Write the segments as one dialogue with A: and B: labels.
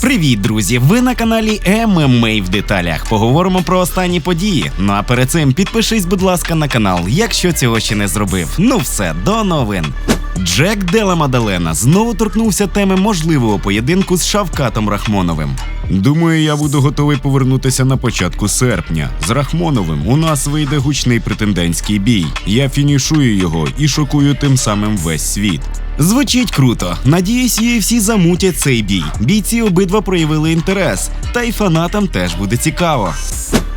A: Привіт, друзі! Ви на каналі ММА в деталях. Поговоримо про останні події. Ну а перед цим підпишись, будь ласка, на канал, якщо цього ще не зробив. Ну все, до новин. Джек Дела Мадалена знову торкнувся теми можливого поєдинку з Шавкатом Рахмоновим.
B: Думаю, я буду готовий повернутися на початку серпня. З Рахмоновим у нас вийде гучний претендентський бій. Я фінішую його і шокую тим самим весь світ.
A: Звучить круто. Надіюсь, UFC замутять цей бій. Бійці обидва проявили інтерес, та й фанатам теж буде цікаво.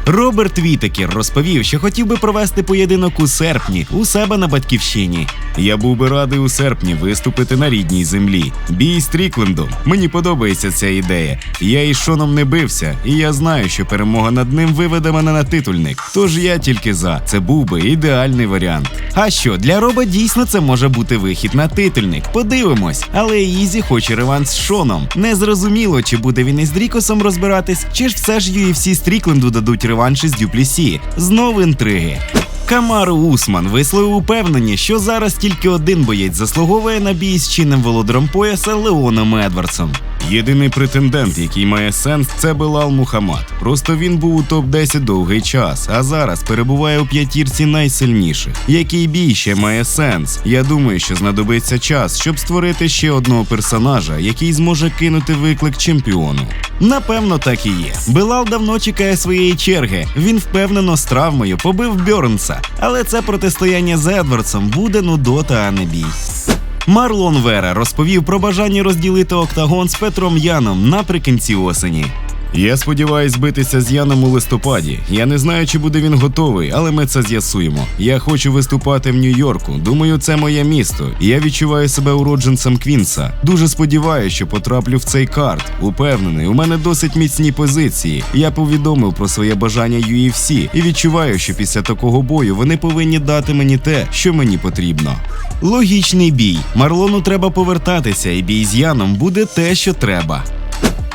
A: Роберт Вітекер розповів, що хотів би провести поєдинок у серпні у себе на батьківщині.
B: Я був би радий у серпні виступити на рідній землі. Бій з Тріклендом. Мені подобається ця ідея. Я із Шоном не бився, і я знаю, що перемога над ним виведе мене на титульник. Тож я тільки за. Це був би ідеальний варіант.
A: А що, для Роба дійсно це може бути вихід на титульник. Подивимось. Але Ізі хоче реванш з Шоном. Незрозуміло, чи буде він із Дрікосом розбиратись, чи ж все ж UFC Стрікленду дадуть реванш із Дюплісі. Знову інтриги. Камару Усман висловив упевнення, що зараз тільки один боєць заслуговує на бій з чинним володаром пояса Леоном Едвардсом.
B: Єдиний претендент, який має сенс, це Белал Мухаммад. Просто він був у топ-10 довгий час, а зараз перебуває у п'ятірці найсильніших. Який бій ще має сенс? Я думаю, що знадобиться час, щоб створити ще одного персонажа, який зможе кинути виклик чемпіону.
A: Напевно, так і є. Белал давно чекає своєї черги. Він впевнено з травмою побив Бьорнса, але це протистояння з Едвардсом буде нудота, а не бій. Марлон Вера розповів про бажання розділити октагон з Петром Яном наприкінці осені.
B: Я сподіваюсь збитися з Яном у листопаді. Я не знаю, чи буде він готовий, але ми це з'ясуємо. Я хочу виступати в Нью-Йорку. Думаю, це моє місто. Я відчуваю себе уродженцем Квінса. Дуже сподіваюся, що потраплю в цей карт. Упевнений, у мене досить міцні позиції. Я повідомив про своє бажання UFC і відчуваю, що після такого бою вони повинні дати мені те, що мені потрібно.
A: Логічний бій. Марлону треба повертатися, і бій з Яном буде те, що треба.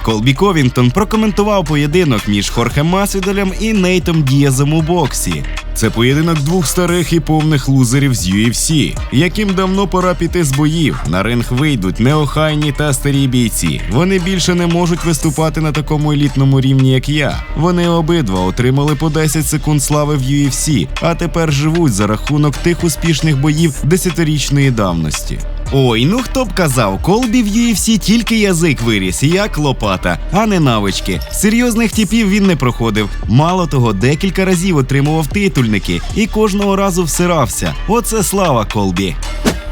A: Колбі Ковінгтон прокоментував поєдинок між Хорхе Масвідалем і Нейтом Дієзом у боксі.
B: Це поєдинок двох старих і повних лузерів з UFC, яким давно пора піти з боїв. На ринг вийдуть неохайні та старі бійці. Вони більше не можуть виступати на такому елітному рівні, як я. Вони обидва отримали по 10 секунд слави в UFC, а тепер живуть за рахунок тих успішних боїв десятирічної давності.
A: Ой, ну хто б казав, Колбі в UFC тільки язик виріс, як лопата, а не навички. Серйозних типів він не проходив. Мало того, декілька разів отримував титульники і кожного разу всирався. Оце слава Колбі.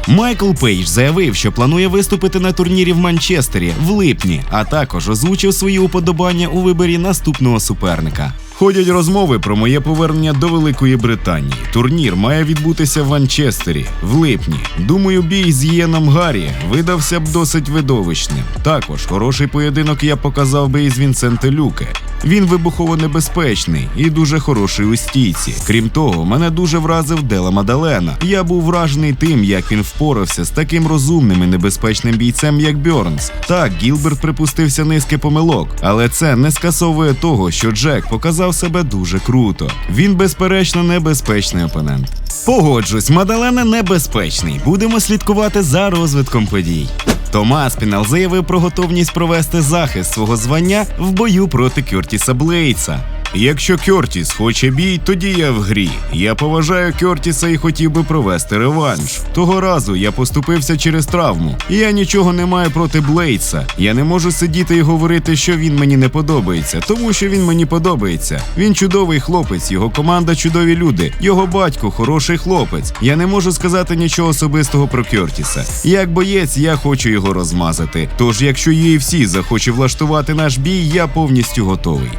A: Майкл Пейдж заявив, що планує виступити на турнірі в Манчестері в липні, а також озвучив свої уподобання у виборі наступного суперника.
B: Ходять розмови про моє повернення до Великої Британії. Турнір має відбутися в Манчестері в липні. Думаю, бій з Єном Гаррі видався б досить видовищним. Також хороший поєдинок я показав би із Вінсенте Люке. Він вибухово небезпечний і дуже хороший у стійці. Крім того, мене дуже вразив Дела Мадалена. Я був вражений тим, як він впорався з таким розумним і небезпечним бійцем, як Бьорнс. Так, Гілберт припустився низки помилок, але це не скасовує того, що Джек показав себе дуже круто. Він, безперечно, небезпечний опонент.
A: Погоджусь, Мадалена небезпечний. Будемо слідкувати за розвитком подій. Томас Пінал заявив про готовність провести захист свого звання в бою проти Кюртіса Блейдса.
B: Якщо Кьортіс хоче бій, тоді я в грі. Я поважаю Кьортіса і хотів би провести реванш. Того разу я поступився через травму, і я нічого не маю проти Блейдса. Я не можу сидіти і говорити, що він мені не подобається, тому що він мені подобається. Він чудовий хлопець, його команда чудові люди, його батько хороший хлопець. Я не можу сказати нічого особистого про Кьортіса. Як боєць, я хочу його розмазати. Тож, якщо UFC захоче влаштувати наш бій, я повністю готовий.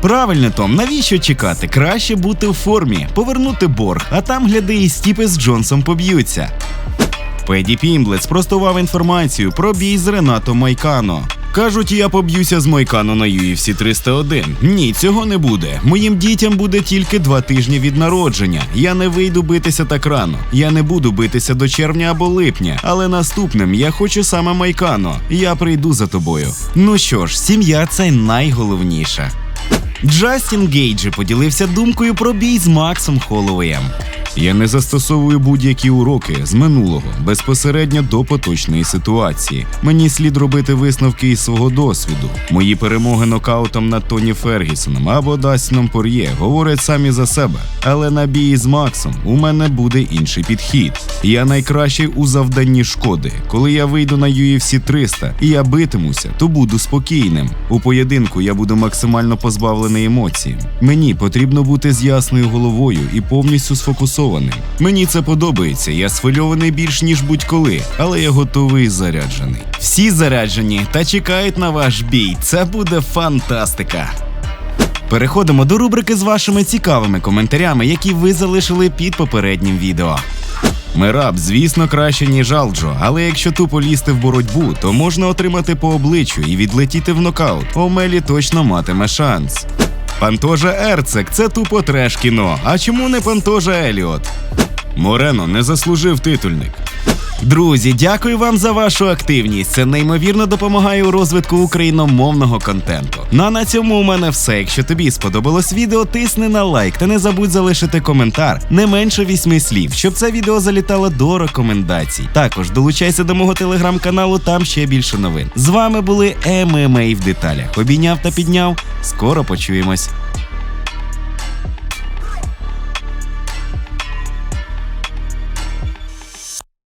A: Правильно, Том, навіщо чекати? Краще бути в формі, повернути борг, а там гляди і стіпи з Джонсом поб'ються. Педі Пімблет спростував інформацію про бій з Ренато Майкано. Кажуть, я поб'юся з Мойкано на UFC 301. Ні, цього не буде. Моїм дітям буде тільки два тижні від народження. Я не вийду битися так рано. Я не буду битися до червня або липня. Але наступним я хочу саме Майкано. Я прийду за тобою. Ну що ж, сім'я це найголовніше. Джастін Гейджі поділився думкою про бій з Максом Холлоуєм.
B: Я не застосовую будь-які уроки з минулого безпосередньо до поточної ситуації. Мені слід робити висновки із свого досвіду. Мої перемоги нокаутом над Тоні Фергісоном або Дастіном Пор'є говорять самі за себе. Але на бій з Максом у мене буде інший підхід. Я найкращий у завданні шкоди. Коли я вийду на UFC 300 і я битимуся, то буду спокійним. У поєдинку я буду максимально позбавлений емоцій. Мені потрібно бути з ясною головою і повністю сфокусованим. Мені це подобається. Я схвильований більш ніж будь-коли, але я готовий і заряджений.
A: Всі заряджені та чекають на ваш бій. Це буде фантастика. Переходимо до рубрики з вашими цікавими коментарями, які ви залишили під попереднім відео.
B: Мераб, звісно, краще, ніж Алджо, але якщо тупо лізти в боротьбу, то можна отримати по обличчю і відлетіти в нокаут. Омелі точно матиме шанс.
A: Пантожа Ерцек це тупо треш кіно. А чому не Пантожа Еліот?
B: Морено не заслужив титульник.
A: Друзі, дякую вам за вашу активність. Це неймовірно допомагає у розвитку україномовного контенту. Ну а на цьому у мене все. Якщо тобі сподобалось відео, тисни на лайк та не забудь залишити коментар не менше вісьми слів, щоб це відео залітало до рекомендацій. Також долучайся до мого телеграм-каналу, там ще більше новин. З вами були ММА в деталях. Обійняв та підняв. Скоро почуємось.